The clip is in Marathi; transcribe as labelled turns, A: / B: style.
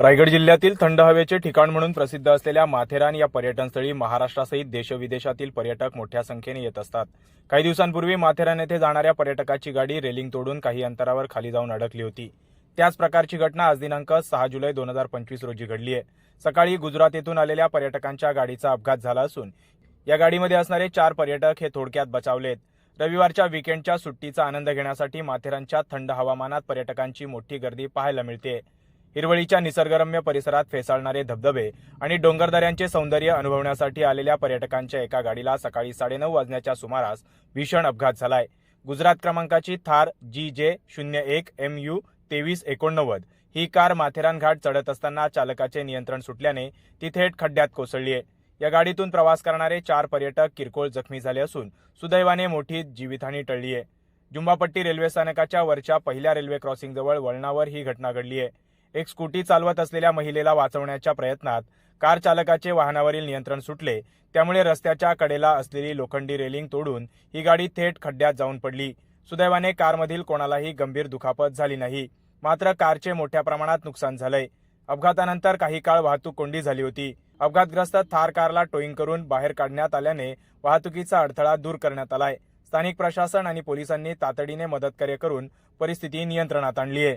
A: रायगड जिल्ह्यातील थंड हवेचे ठिकाण म्हणून प्रसिद्ध असलेल्या माथेरान या पर्यटनस्थळी महाराष्ट्रासहित देशविदेशातील पर्यटक मोठ्या संख्येने येत असतात. काही दिवसांपूर्वी माथेरान येथे जाणाऱ्या पर्यटकाची गाडी रेलिंग तोडून काही अंतरावर खाली जाऊन अडकली होती. त्याच प्रकारची घटना आज दिनांक सहा जुलै दोन हजार पंचवीस रोजी घडली आहे सकाळी गुजरात येथून आलेल्या पर्यटकांच्या गाडीचा अपघात झाला असून या गाडीमध्ये असणारे चार पर्यटक हे थोडक्यात बचावलेत. रविवारच्या विकेंडच्या सुट्टीचा आनंद घेण्यासाठी माथेरानच्या थंड हवामानात पर्यटकांची मोठी गर्दी पाहायला मिळते हिरवळीच्या निसर्गरम्य परिसरात फेसाळणारे धबधबे आणि डोंगरदऱ्यांचे सौंदर्य अनुभवण्यासाठी आलेल्या पर्यटकांच्या एका गाडीला सकाळी साडेनऊ वाजण्याच्या सुमारास भीषण अपघात झालाय. गुजरात क्रमांकाची थार जी जे शून्य एक एम यू तेवीस एकोणनव्वद ही कार माथेरान घाट चढत असताना चालकाचे नियंत्रण सुटल्याने ती थेट खड्ड्यात कोसळली आहे या गाडीतून प्रवास करणारे चार पर्यटक किरकोळ जखमी झाले असून सुदैवाने मोठी जीवितहानी टळली आहे जुंबापट्टी रेल्वे स्थानकाच्या वरच्या पहिल्या रेल्वे क्रॉसिंगजवळ वळणावर ही घटना घडली आहे एक स्कूटी चालवत असलेल्या महिलेला वाचवण्याच्या प्रयत्नात कार चालकाचे वाहनावरील नियंत्रण सुटले. त्यामुळे रस्त्याच्या कडेला असलेली लोखंडी रेलिंग तोडून ही गाडी थेट खड्ड्यात जाऊन पडली. सुदैवाने कारमधील कोणालाही गंभीर दुखापत झाली नाही. मात्र कारचे मोठ्या प्रमाणात नुकसान झालंय. अपघातानंतर काही काळ वाहतूक कोंडी झाली होती. अपघातग्रस्त थार कारला टोईंग करून बाहेर काढण्यात आल्याने वाहतुकीचा अडथळा दूर करण्यात आलाय. स्थानिक प्रशासन आणि पोलिसांनी तातडीने मदतकार्य करून परिस्थिती नियंत्रणात आणली आहे